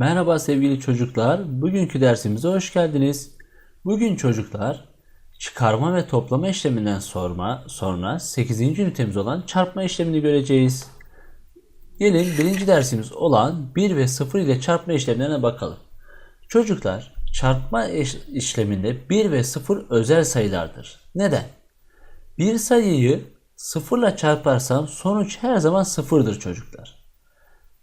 Merhaba sevgili çocuklar. Bugünkü dersimize hoş geldiniz. Bugün çocuklar çıkarma ve toplama işleminden sorma, sonra 8. ünitemiz olan çarpma işlemini göreceğiz. Gelin birinci dersimiz olan 1 ve 0 ile çarpma işlemlerine bakalım. Çocuklar çarpma iş- işleminde 1 ve 0 özel sayılardır. Neden? Bir sayıyı sıfırla çarparsam sonuç her zaman sıfırdır çocuklar.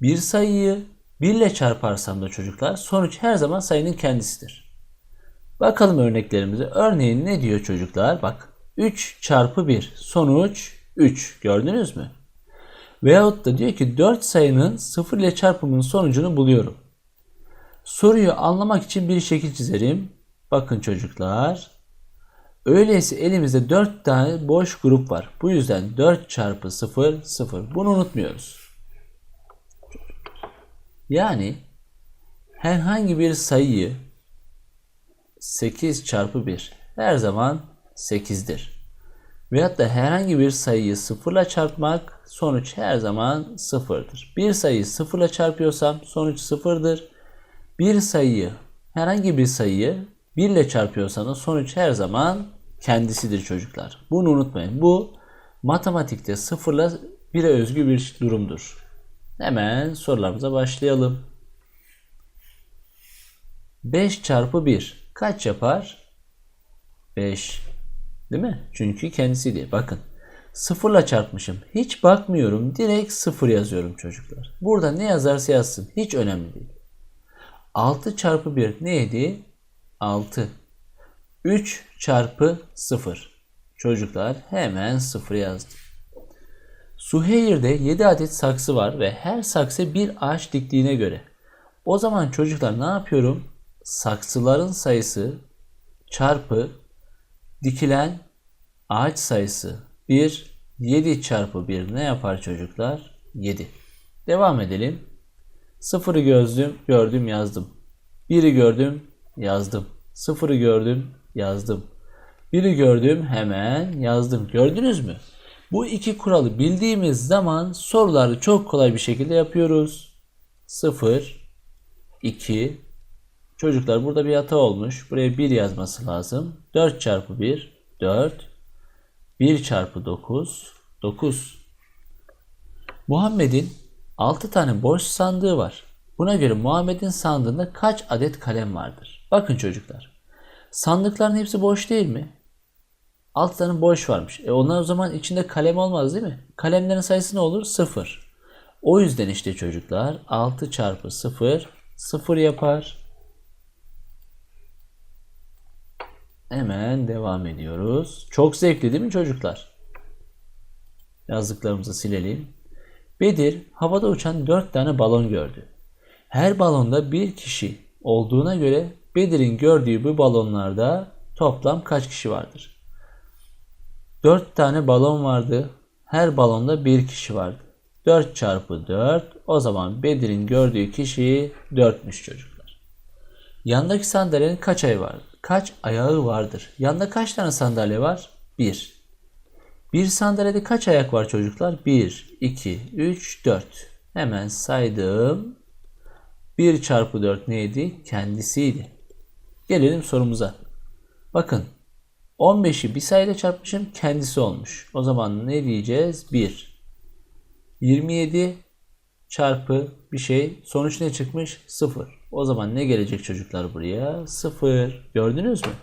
Bir sayıyı 1 ile çarparsam da çocuklar sonuç her zaman sayının kendisidir. Bakalım örneklerimize. Örneğin ne diyor çocuklar? Bak 3 çarpı 1 sonuç 3 gördünüz mü? Veyahut da diyor ki 4 sayının 0 ile çarpımının sonucunu buluyorum. Soruyu anlamak için bir şekil çizerim. Bakın çocuklar. Öyleyse elimizde 4 tane boş grup var. Bu yüzden 4 çarpı 0 0. Bunu unutmuyoruz. Yani herhangi bir sayıyı 8 çarpı 1 her zaman 8'dir. Veyahut da herhangi bir sayıyı sıfırla çarpmak sonuç her zaman sıfırdır. Bir sayıyı sıfırla çarpıyorsam sonuç sıfırdır. Bir sayıyı herhangi bir sayıyı 1 ile çarpıyorsam da sonuç her zaman kendisidir çocuklar. Bunu unutmayın. Bu matematikte sıfırla 1'e özgü bir durumdur. Hemen sorularımıza başlayalım. 5 çarpı 1 kaç yapar? 5. Değil mi? Çünkü kendisi diye. Bakın. Sıfırla çarpmışım. Hiç bakmıyorum. Direkt sıfır yazıyorum çocuklar. Burada ne yazarsa yazsın. Hiç önemli değil. 6 çarpı 1 neydi? 6. 3 çarpı 0. Çocuklar hemen 0 yazdım. Suheyir'de 7 adet saksı var ve her saksı bir ağaç diktiğine göre. O zaman çocuklar ne yapıyorum? Saksıların sayısı çarpı dikilen ağaç sayısı 1 7 çarpı 1 ne yapar çocuklar? 7. Devam edelim. Sıfırı gördüm, gördüm yazdım. Biri gördüm, yazdım. Sıfırı gördüm, yazdım. Biri gördüm, hemen yazdım. Gördünüz mü? Bu iki kuralı bildiğimiz zaman soruları çok kolay bir şekilde yapıyoruz. 0, 2, çocuklar burada bir hata olmuş. Buraya 1 yazması lazım. 4 çarpı 1, 4, 1 çarpı 9, 9. Muhammed'in 6 tane boş sandığı var. Buna göre Muhammed'in sandığında kaç adet kalem vardır? Bakın çocuklar. Sandıkların hepsi boş değil mi? 6 tane boş varmış. E onlar o zaman içinde kalem olmaz değil mi? Kalemlerin sayısı ne olur? 0. O yüzden işte çocuklar 6 çarpı 0 0 yapar. Hemen devam ediyoruz. Çok zevkli değil mi çocuklar? Yazdıklarımızı silelim. Bedir havada uçan 4 tane balon gördü. Her balonda bir kişi olduğuna göre Bedir'in gördüğü bu balonlarda toplam kaç kişi vardır? 4 tane balon vardı. Her balonda bir kişi vardı. 4 çarpı 4 o zaman Bedir'in gördüğü kişi 4'müş çocuklar. Yandaki sandalyenin kaç ayağı var? Kaç ayağı vardır? Yanda kaç tane sandalye var? 1. Bir sandalyede kaç ayak var çocuklar? 1, 2, 3, 4. Hemen saydım. 1 çarpı 4 neydi? Kendisiydi. Gelelim sorumuza. Bakın 15'i bir sayıyla çarpmışım kendisi olmuş. O zaman ne diyeceğiz? 1. 27 çarpı bir şey sonuç ne çıkmış? 0. O zaman ne gelecek çocuklar buraya? 0. Gördünüz mü?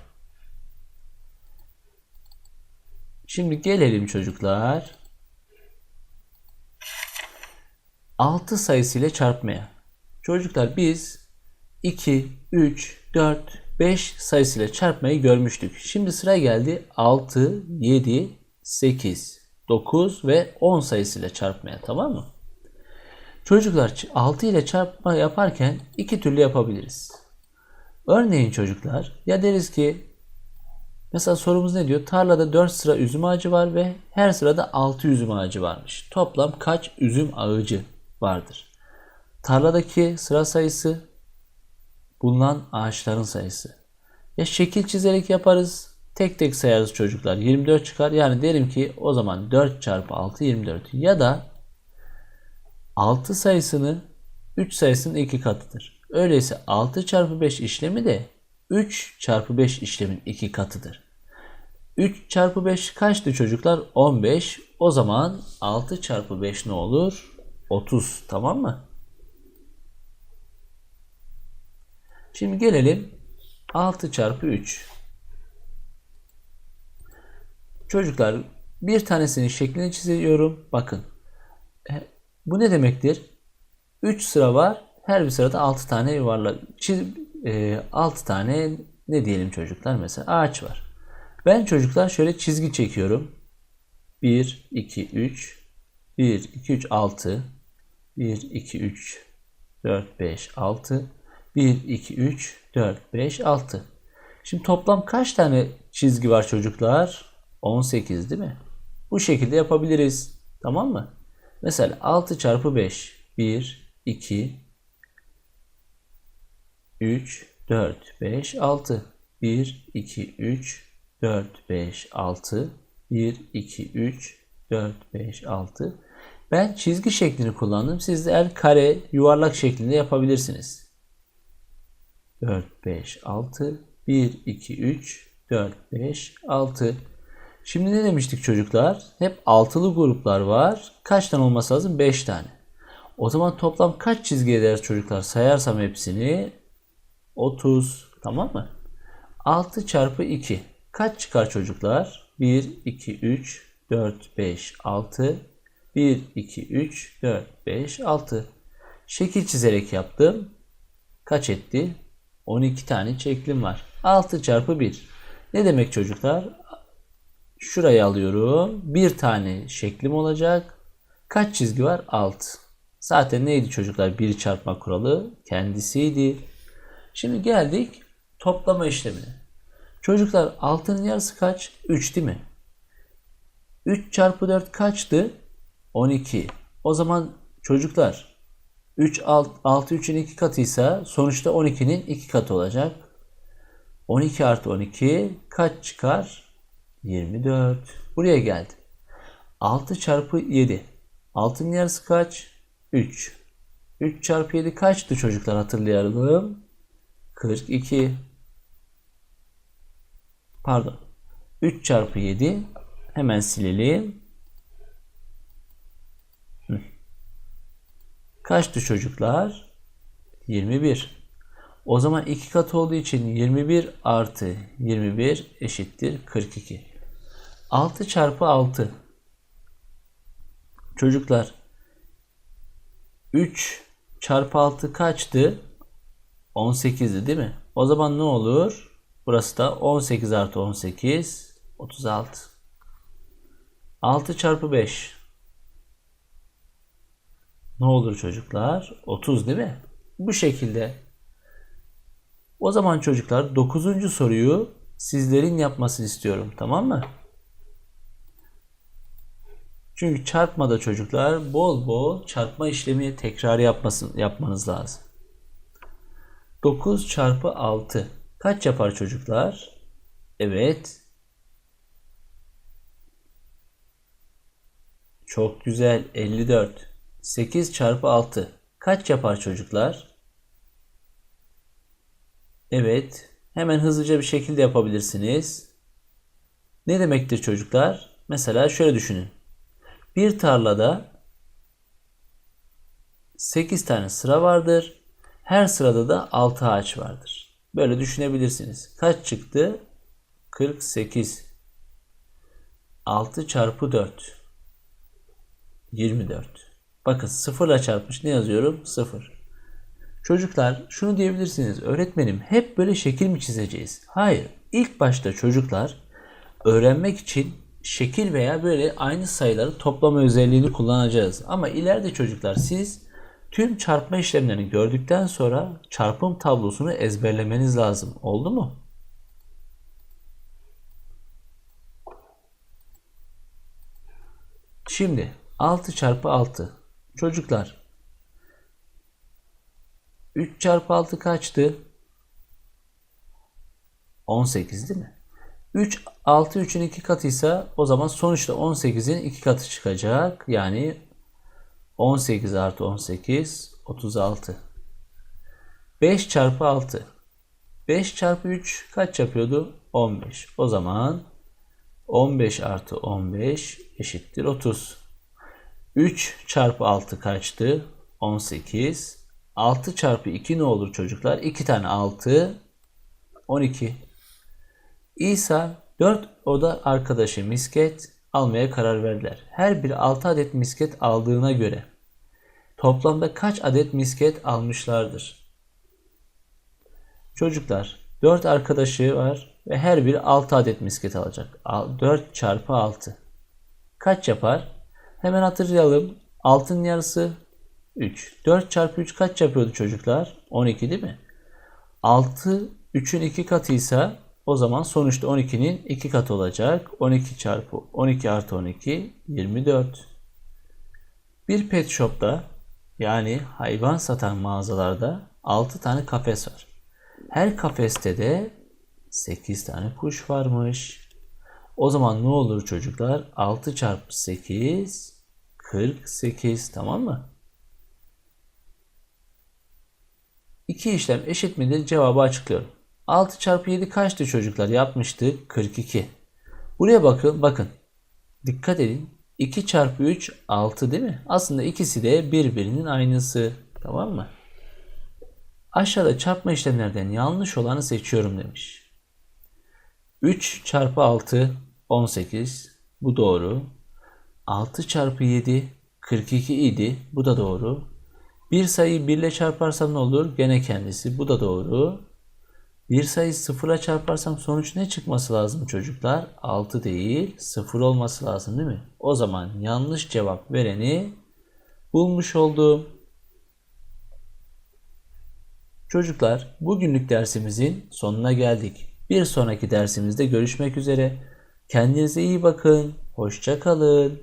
Şimdi gelelim çocuklar. 6 sayısıyla çarpmaya. Çocuklar biz 2, 3, 4, 5 sayısıyla çarpmayı görmüştük. Şimdi sıra geldi 6, 7, 8, 9 ve 10 sayısıyla çarpmaya tamam mı? Çocuklar 6 ile çarpma yaparken iki türlü yapabiliriz. Örneğin çocuklar ya deriz ki mesela sorumuz ne diyor? Tarlada 4 sıra üzüm ağacı var ve her sırada 6 üzüm ağacı varmış. Toplam kaç üzüm ağacı vardır? Tarladaki sıra sayısı bulunan ağaçların sayısı. Ya şekil çizerek yaparız. Tek tek sayarız çocuklar. 24 çıkar. Yani derim ki o zaman 4 çarpı 6 24. Ya da 6 sayısını 3 sayısının iki katıdır. Öyleyse 6 çarpı 5 işlemi de 3 çarpı 5 işlemin iki katıdır. 3 çarpı 5 kaçtı çocuklar? 15. O zaman 6 çarpı 5 ne olur? 30. Tamam mı? Şimdi gelelim 6 çarpı 3. Çocuklar bir tanesinin şeklini çiziyorum. Bakın. E, Bu ne demektir? 3 sıra var. Her bir sırada 6 tane yuvarlak. Çiz, e, 6 tane ne diyelim çocuklar? Mesela ağaç var. Ben çocuklar şöyle çizgi çekiyorum. 1, 2, 3. 1, 2, 3, 6. 1, 2, 3, 4, 5, 6. 1, 2, 3, 4, 5, 6. Şimdi toplam kaç tane çizgi var çocuklar? 18 değil mi? Bu şekilde yapabiliriz. Tamam mı? Mesela 6 çarpı 5. 1, 2, 3, 4, 5, 6. 1, 2, 3, 4, 5, 6. 1, 2, 3, 4, 5, 6. Ben çizgi şeklini kullandım. Siz de el kare, yuvarlak şeklinde yapabilirsiniz. 4, 5, 6. 1, 2, 3, 4, 5, 6. Şimdi ne demiştik çocuklar? Hep altılı gruplar var. Kaç tane olması lazım? 5 tane. O zaman toplam kaç çizgi eder çocuklar? Sayarsam hepsini 30. Tamam mı? 6 çarpı 2. Kaç çıkar çocuklar? 1, 2, 3, 4, 5, 6. 1, 2, 3, 4, 5, 6. Şekil çizerek yaptım. Kaç etti? 12 tane şeklim var. 6 çarpı 1. Ne demek çocuklar? Şurayı alıyorum. Bir tane şeklim olacak. Kaç çizgi var? 6. Zaten neydi çocuklar? 1 çarpma kuralı kendisiydi. Şimdi geldik toplama işlemine. Çocuklar 6'nın yarısı kaç? 3 değil mi? 3 çarpı 4 kaçtı? 12. O zaman çocuklar 3 6, 6 3'ün 2 katıysa sonuçta 12'nin 2 katı olacak. 12 artı 12 kaç çıkar? 24. Buraya geldi. 6 çarpı 7. 6'nın yarısı kaç? 3. 3 çarpı 7 kaçtı çocuklar hatırlayalım. 42. Pardon. 3 çarpı 7 hemen silelim. Kaçtı çocuklar? 21. O zaman 2 kat olduğu için 21 artı 21 eşittir 42. 6 çarpı 6. Çocuklar 3 çarpı 6 kaçtı? 18'di değil mi? O zaman ne olur? Burası da 18 artı 18 36. 6 çarpı 5. Ne olur çocuklar? 30 değil mi? Bu şekilde. O zaman çocuklar 9. soruyu sizlerin yapmasını istiyorum. Tamam mı? Çünkü çarpmada çocuklar bol bol çarpma işlemi tekrar yapmasın, yapmanız lazım. 9 çarpı 6 kaç yapar çocuklar? Evet. Çok güzel 54. 8 çarpı 6 kaç yapar çocuklar? Evet. Hemen hızlıca bir şekilde yapabilirsiniz. Ne demektir çocuklar? Mesela şöyle düşünün. Bir tarlada 8 tane sıra vardır. Her sırada da 6 ağaç vardır. Böyle düşünebilirsiniz. Kaç çıktı? 48. 6 çarpı 4. 24. Bakın sıfırla çarpmış. Ne yazıyorum? 0. Çocuklar şunu diyebilirsiniz. Öğretmenim hep böyle şekil mi çizeceğiz? Hayır. İlk başta çocuklar öğrenmek için şekil veya böyle aynı sayıları toplama özelliğini kullanacağız. Ama ileride çocuklar siz tüm çarpma işlemlerini gördükten sonra çarpım tablosunu ezberlemeniz lazım. Oldu mu? Şimdi 6 çarpı 6. Çocuklar 3 çarpı 6 kaçtı? 18 değil mi? 3 6 3'ün 2 katıysa o zaman sonuçta 18'in 2 katı çıkacak. Yani 18 artı 18 36. 5 çarpı 6. 5 çarpı 3 kaç yapıyordu? 15. O zaman 15 artı 15 eşittir 30. 3 çarpı 6 kaçtı? 18. 6 çarpı 2 ne olur çocuklar? 2 tane 6. 12. İsa 4 oda arkadaşı misket almaya karar verdiler. Her biri 6 adet misket aldığına göre toplamda kaç adet misket almışlardır? Çocuklar 4 arkadaşı var ve her biri 6 adet misket alacak. 4 çarpı 6. Kaç yapar? Hemen hatırlayalım. 6'nın yarısı 3. 4 çarpı 3 kaç yapıyordu çocuklar? 12 değil mi? 6 3'ün 2 katıysa o zaman sonuçta 12'nin 2 katı olacak. 12 çarpı 12 artı 12 24. Bir pet shop'ta yani hayvan satan mağazalarda 6 tane kafes var. Her kafeste de 8 tane kuş varmış. O zaman ne olur çocuklar? 6 çarpı 8 48 tamam mı? İki işlem eşit midir? Cevabı açıklıyorum. 6 çarpı 7 kaçtı çocuklar? Yapmıştık 42. Buraya bakın. Bakın. Dikkat edin. 2 çarpı 3 6 değil mi? Aslında ikisi de birbirinin aynısı. Tamam mı? Aşağıda çarpma işlemlerden yanlış olanı seçiyorum demiş. 3 çarpı 6 18. Bu doğru. 6 çarpı 7 42 idi. Bu da doğru. Bir sayıyı 1 ile çarparsam ne olur? Gene kendisi. Bu da doğru. Bir sayı 0 ile çarparsam sonuç ne çıkması lazım çocuklar? 6 değil 0 olması lazım değil mi? O zaman yanlış cevap vereni bulmuş oldum. Çocuklar bugünlük dersimizin sonuna geldik. Bir sonraki dersimizde görüşmek üzere. Kendinize iyi bakın. Hoşça kalın.